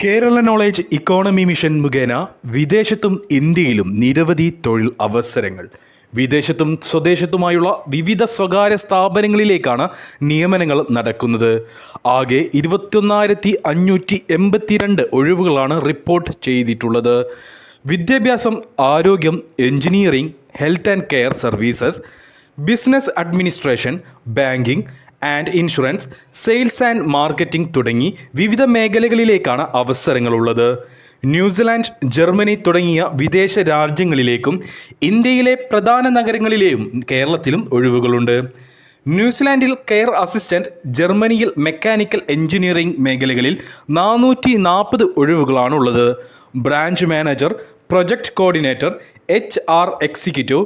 Kerala knowledge economy mission മുഖേന വിദേശത്തും ഇന്ത്യയിലും നിരവധി തൊഴിൽ അവസരങ്ങൾ. വിദേശത്തും സ്വദേശത്തുമായുള്ള വിവിധ സ്വകാര്യ സ്ഥാപനങ്ങളിലേക്കാണ് നിയമനങ്ങൾ നടക്കുന്നത്. ആകെ ഇരുപത്തിയൊന്നായിരത്തി അഞ്ഞൂറ്റി എൺപത്തിരണ്ട് ഒഴിവുകളാണ് റിപ്പോർട്ട് ചെയ്തിട്ടുള്ളത്. വിദ്യാഭ്യാസം ആരോഗ്യം engineering health and care services business administration banking and insurance sales and marketing തുടങ്ങി വിവിധ മേഖലകളിലേക്കാണ് അവസരങ്ങളുള്ളത്. ന്യൂസിലാൻഡ് ജർമ്മനി തുടങ്ങിയ വിദേശ രാജ്യങ്ങളിലേക്കും ഇന്ത്യയിലെ പ്രധാന നഗരങ്ങളിലെയും കേരളത്തിലും ഒഴിവുകളുണ്ട്. ന്യൂസിലാൻഡിൽ കെയർ അസിസ്റ്റന്റ് ജർമ്മനിയിൽ മെക്കാനിക്കൽ എഞ്ചിനീയറിംഗ് മേഖലകളിൽ നാനൂറ്റി നാൽപ്പത് ഒഴിവുകളാണുള്ളത്. Branch manager project coordinator H R executive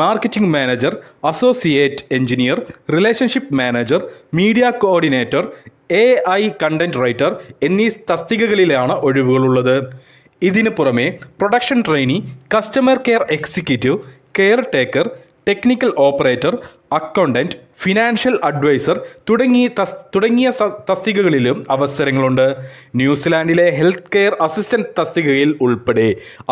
marketing manager associate engineer relationship manager media coordinator A I content writer എന്നീ തസ്തികകളിലാണ് ഒഴിവുകളുള്ളത്. ഇതിനു പുറമെ production trainee customer care executive caretaker technical operator accountant financial advisor തുടങ്ങി തുടങ്ങിയ തസ്തികകളിലും അവസരങ്ങളുണ്ട്. ന്യൂസിലാൻഡിലെ ഹെൽത്ത് കെയർ അസിസ്റ്റന്റ് തസ്തികയിൽ ഉൾപ്പെടെ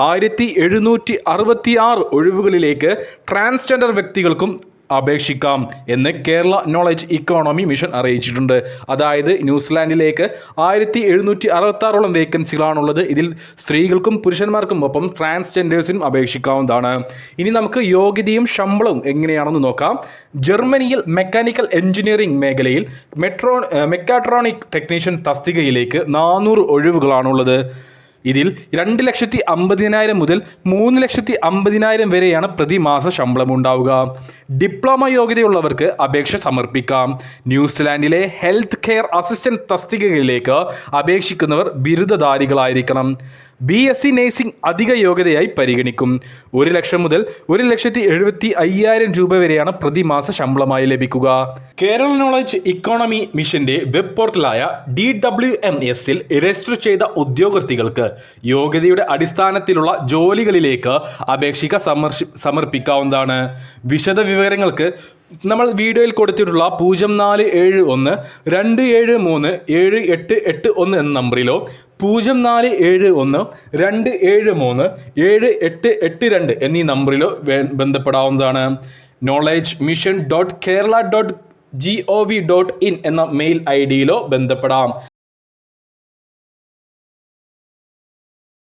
ആയിരത്തി എഴുന്നൂറ്റി അറുപത്തി ആറ് ഒഴിവുകളിലേക്ക് ട്രാൻസ്ജെൻഡർ വ്യക്തികൾക്കും അപേക്ഷിക്കാം എന്ന് കേരള നോളജ് ഇക്കോണമി മിഷൻ അറിയിച്ചിട്ടുണ്ട്. അതായത് ന്യൂസിലാൻഡിലേക്ക് ആയിരത്തി എഴുന്നൂറ്റി അറുപത്താറോളം വേക്കൻസികളാണുള്ളത് ഇതിൽ സ്ത്രീകൾക്കും പുരുഷന്മാർക്കും ഒപ്പം ട്രാൻസ്ജെൻഡേഴ്സിനും അപേക്ഷിക്കാവുന്നതാണ്. ഇനി നമുക്ക് യോഗ്യതയും ശമ്പളവും എങ്ങനെയാണെന്ന് നോക്കാം. ജർമ്മനിയിൽ മെക്കാനിക്കൽ എഞ്ചിനീയറിംഗ് മേഖലയിൽ മെട്രോ മെക്കാട്രോണിക് ടെക്നീഷ്യൻ തസ്തികയിലേക്ക് നാനൂറ് ഒഴിവുകളാണുള്ളത്. ഇതിൽ രണ്ട് ലക്ഷത്തി അമ്പതിനായിരം മുതൽ മൂന്ന് ലക്ഷത്തി അമ്പതിനായിരം വരെയാണ് പ്രതിമാസ ശമ്പളം ഉണ്ടാവുക. ഡിപ്ലോമ യോഗ്യതയുള്ളവർക്ക് അപേക്ഷ സമർപ്പിക്കാം. ന്യൂസിലാൻഡിലെ ഹെൽത്ത് കെയർ അസിസ്റ്റന്റ് തസ്തികകളിലേക്ക് അപേക്ഷിക്കുന്നവർ ബിരുദധാരികളായിരിക്കണം. ബി എസ് സി നേഴ്സിംഗ് അധിക യോഗ്യതയായി പരിഗണിക്കും. ഒരു ലക്ഷം മുതൽ ഒരു ലക്ഷത്തി എഴുപത്തി അയ്യായിരം രൂപ വരെയാണ് പ്രതിമാസ ശമ്പളമായി ലഭിക്കുക. കേരള നോളജ് ഇക്കോണമി മിഷന്റെ വെബ് പോർട്ടലായ ഡി ഡബ്ല്യു എം എസിൽ രജിസ്റ്റർ ചെയ്ത ഉദ്യോഗാർത്ഥികൾക്ക് യോഗ്യതയുടെ അടിസ്ഥാനത്തിലുള്ള ജോലികളിലേക്ക് അപേക്ഷിക സമർശി സമർപ്പിക്കാവുന്നതാണ്. വിശദ വിവരങ്ങൾക്ക് നമ്മൾ വീഡിയോയിൽ കൊടുത്തിട്ടുള്ള പൂജ്യം നാല് ഏഴ് ഒന്ന് രണ്ട് ഏഴ് മൂന്ന് ഏഴ് എട്ട് എട്ട് ഒന്ന് എന്ന നമ്പറിലോ പൂജ്യം നാല് ഏഴ് ഒന്ന് രണ്ട് ഏഴ് മൂന്ന് ഏഴ് എട്ട് എട്ട് രണ്ട് എന്നീ നമ്പറിലോ ബന്ധപ്പെടാവുന്നതാണ്. Knowledge mission dot Kerala dot G O V dot in എന്ന മെയിൽ ഐ ഡിയിലോ ബന്ധപ്പെടാം.